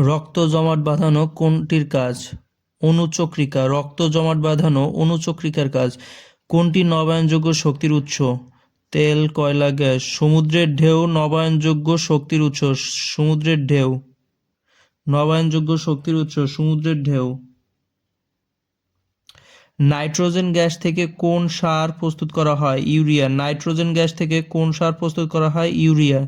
রক্ত জমাট বাঁধানো কোনটির কাজ? অনুচক্রিকা। রক্ত জমাট বাঁধানো অনুচক্রিকার কাজ। কোনটি নবায়নযোগ্য শক্তির উৎস? তেল, কয়লা, গ্যাস। সমুদ্রের ঢেউ নবায়নযোগ্য শক্তির উৎস। সমুদ্রের ঢেউ নবায়নযোগ্য শক্তির উৎস। সমুদ্রের ঢেউ নাইট্রোজেন গ্যাস থেকে কোন সার প্রস্তুত করা হয়? ইউরিয়া। নাইট্রোজেন গ্যাস থেকে কোন সার প্রস্তুত করা হয়? ইউরিয়া।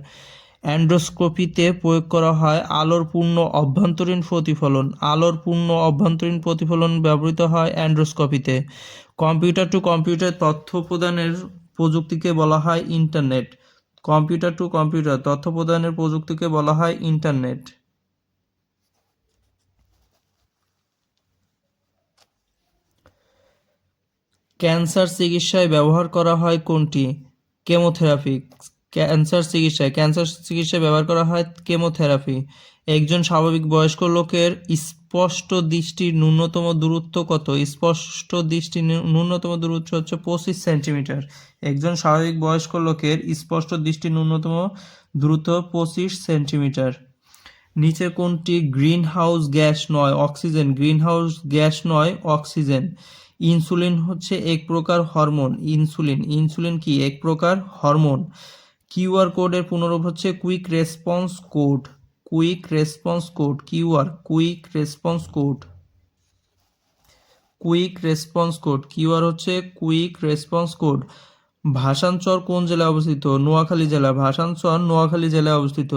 অ্যান্ড্রোস্কোপিতে প্রয়োগ করা হয় আলোর পূর্ণ অভ্যন্তরীণ প্রতিফলন। আলোর পূর্ণ অভ্যন্তরীণ প্রতিফলন ব্যবহৃত হয় অ্যান্ড্রোস্কোপিতে কম্পিউটার টু কম্পিউটার তথ্য প্রদানের প্রযুক্তিকে বলা হয় ইন্টারনেট। কম্পিউটার টু কম্পিউটার তথ্য প্রদানের প্রযুক্তিকে বলা হয় ইন্টারনেট। ক্যান্সার চিকিৎসায় ব্যবহার করা হয় কোনটি? কেমোথেরাপি। ক্যান্সার চিকিৎসায়। ক্যান্সার চিকিৎসায় ব্যবহার করা হয় কেমোথেরাপি। একজন স্বাভাবিক বয়স্ক লোকের স্পষ্ট দৃষ্টির ন্যূনতম দূরত্ব কত? স্পষ্ট দৃষ্টি ন্যূনতম দূরত্ব হচ্ছে পঁচিশ সেন্টিমিটার। একজন স্বাভাবিক বয়স্ক লোকের স্পষ্ট দৃষ্টি ন্যূনতম দূরত্ব পঁচিশ সেন্টিমিটার। নিচে কোনটি? গ্রিন হাউস গ্যাস নয়, অক্সিজেন। গ্রিন হাউস গ্যাস নয়, অক্সিজেন। ইনসুলিন হচ্ছে এক প্রকার হরমোন। ইনসুলিন। ইনসুলিন কি? এক প্রকার হরমোন। কিউআর কোডের পুনরূপ হচ্ছে quick response code. Quick response code, QR, quick response code. Quick response code, QR হচ্ছে কুইক রেসপন্স কোড। ভাষাঞ্চর কোন জেলায় অবস্থিত? নোয়াখালী জেলা। ভাষাঞ্চর নোয়াখালী জেলায় অবস্থিত।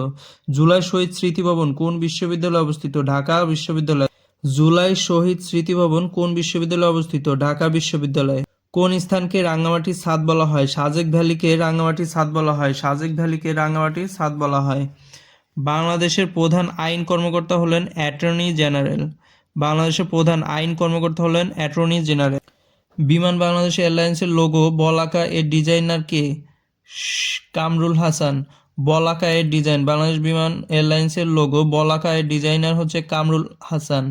জুলাই শহীদ স্মৃতি ভবন কোন বিশ্ববিদ্যালয়ে অবস্থিত? ঢাকা বিশ্ববিদ্যালয়। জুলাই শহীদ স্মৃতি ভবন কোন বিশ্ববিদ্যালয়ে অবস্থিত? ঢাকা বিশ্ববিদ্যালয়। কোন স্থানকে রাঙ্গামাটির ছাদ বলা হয়? সাজেক ভ্যালিকে রাঙ্গামাটির ছাদ বলা হয়। সাজেক ভ্যালিকে রাঙ্গামাটির ছাদ বলা হয়। বাংলাদেশের প্রধান আইন কর্মকর্তা হলেন অ্যাটর্নি জেনারেল। বাংলাদেশের প্রধান আইন কর্মকর্তা হলেন অ্যাটর্নি জেনারেল। বিমান বাংলাদেশ এয়ারলাইন্সের লোগো বলাকা এর ডিজাইনার কে? কামরুল হাসান। বলাকা এর ডিজাইন। বাংলাদেশ বিমান এয়ারলাইন্সের লোগো বলাকা এর ডিজাইনার হচ্ছে কামরুল হাসান।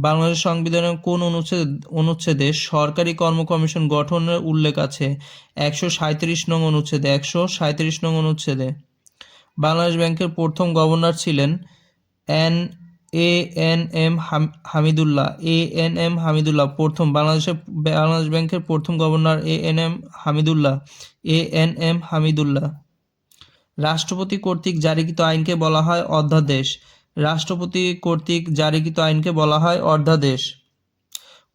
বাংলাদেশ সংবিধানের কোন অনুচ্ছেদ অনুচ্ছেদে সরকারি কর্ম কমিশন গঠনের উল্লেখ আছে? একশো সাঁত্রিশ নং অনুচ্ছেদে। একশো সাঁত্রিশ নং অনুচ্ছেদে। বাংলাদেশ ব্যাংকের প্রথম গভর্নর ছিলেন এন এ এন এম হাম- Hamidullah. A N M Hamidullah প্রথম। বাংলাদেশের বাংলাদেশ ব্যাংকের প্রথম governor A N M Hamidullah. A N M Hamidullah. রাষ্ট্রপতি কর্তৃক জারিকৃত আইনকে বলা হয় অধ্যাদেশ। রাষ্ট্রপতি কর্তৃক জারিকৃত আইনকে বলা হয় অর্ধাদেশ।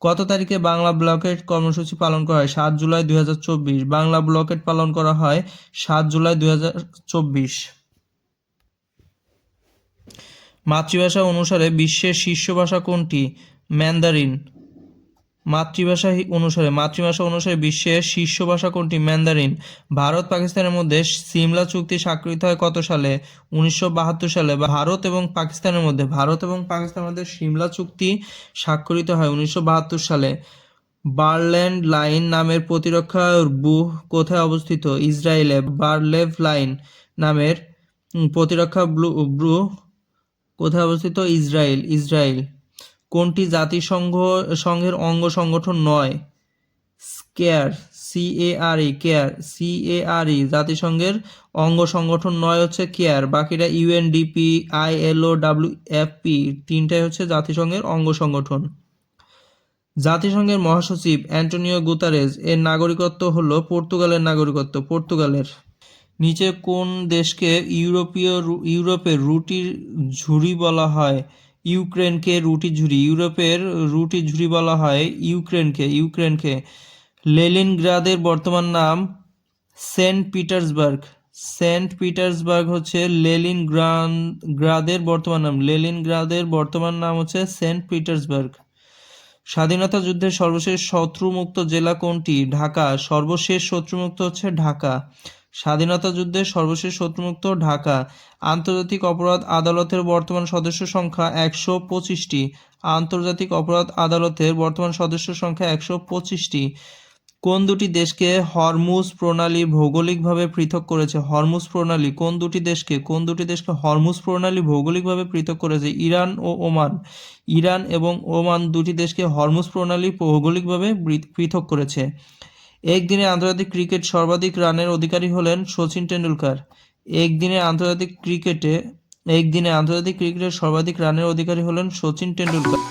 কত তারিখে বাংলা ব্লকেট কর্মসূচি পালন করা হয় সাত জুলাই দুই হাজার চব্বিশ। বাংলা ব্লকেট পালন করা হয় সাত জুলাই দুই হাজার চব্বিশ। মাতৃভাষা অনুসারে বিশ্বের শীর্ষ ভাষা কোনটি? ম্যান্দারিন মাতৃভাষা অনুসারে মাতৃভাষা অনুসারে বিশ্বের শীর্ষ ভাষা কোনটি? ম্যান্দারিন ভারত, পাকিস্তানের মধ্যে সিমলা চুক্তি স্বাক্ষরিত হয় কত সালে? উনিশশো বাহাত্তর সালে। ভারত এবং পাকিস্তানের মধ্যে, ভারত এবং পাকিস্তানের মধ্যে সিমলা চুক্তি স্বাক্ষরিত হয় উনিশশো বাহাত্তর সালে। বার্ল্যান্ড লাইন নামের প্রতিরক্ষা বুহ কোথায় অবস্থিত? ইসরায়েলে বার্লেভ লাইন নামের প্রতিরক্ষা ব্লু ব্রু কোথায় অবস্থিত? ইসরায়েল। ইসরায়েল। কোনটি জাতিসংঘ সংঘের অঙ্গ সংগঠন নয়? CARE C A R E CARE C A R E জাতিসংঘের অঙ্গ সংগঠন নয় হচ্ছে কেয়ার, বাকিটা UNDP ILO W F P তিনটাই হচ্ছে জাতিসংঘের অঙ্গ সংগঠন। জাতিসংঘের মহাসচিব অ্যান্টোনিও গুতারেজ, এর নাগরিকত্ব হলো পর্তুগালের নাগরিকত্ব, পর্তুগালের। নিচে কোন দেশকে ইউরোপীয় ইউরোপের রুটির ঝুড়ি বলা হয়? ইউক্রেনকে রুটি ঝুড়ি ইউরোপের রুটি ঝুড়ি বলা হয় ইউক্রেনকে ইউক্রেনকে। লেলিনগ্রাদের বর্তমান নাম সেন্ট পিটার্সবার্গ। সেন্ট পিটার্সবার্গ হচ্ছে লেলিন গ্রাদের বর্তমান নাম। লেলিনগ্রাদের বর্তমান নাম হচ্ছে সেন্ট পিটার্সবার্গ। স্বাধীনতা যুদ্ধের সর্বশেষ শত্রুমুক্ত জেলা কোনটি? ঢাকা। সর্বশেষ শত্রুমুক্ত হচ্ছে ঢাকা। স্বাধীনতা যুদ্ধের সর্বশেষ শত্রুমুক্ত ঢাকা। আন্তর্জাতিক অপরাধ আদালতের বর্তমান সদস্য সংখ্যা একশো পঁচিশটি। আন্তর্জাতিক অপরাধ আদালতের বর্তমান সদস্য সংখ্যা একশো পঁচিশটি। কোন দুটি দেশকে হরমুজ প্রণালী ভৌগোলিকভাবে পৃথক করেছে? হরমুজ প্রণালী কোন দুটি দেশকে? কোন দুটি দেশকে হরমুজ প্রণালী ভৌগোলিকভাবে পৃথক করেছে? ইরান ও ওমান। ইরান এবং ওমান দুটি দেশকে হরমুজ প্রণালী ভৌগোলিকভাবে পৃথক করেছে। একদিনে আন্তর্জাতিক ক্রিকেট সর্বাধিক রানের অধিকারী হলেন শচীন টেন্ডুলকার একদিনে আন্তর্জাতিক ক্রিকেটে একদিনে আন্তর্জাতিক ক্রিকেটের সর্বাধিক রানের অধিকারী হলেন শচীন টেন্ডুলকার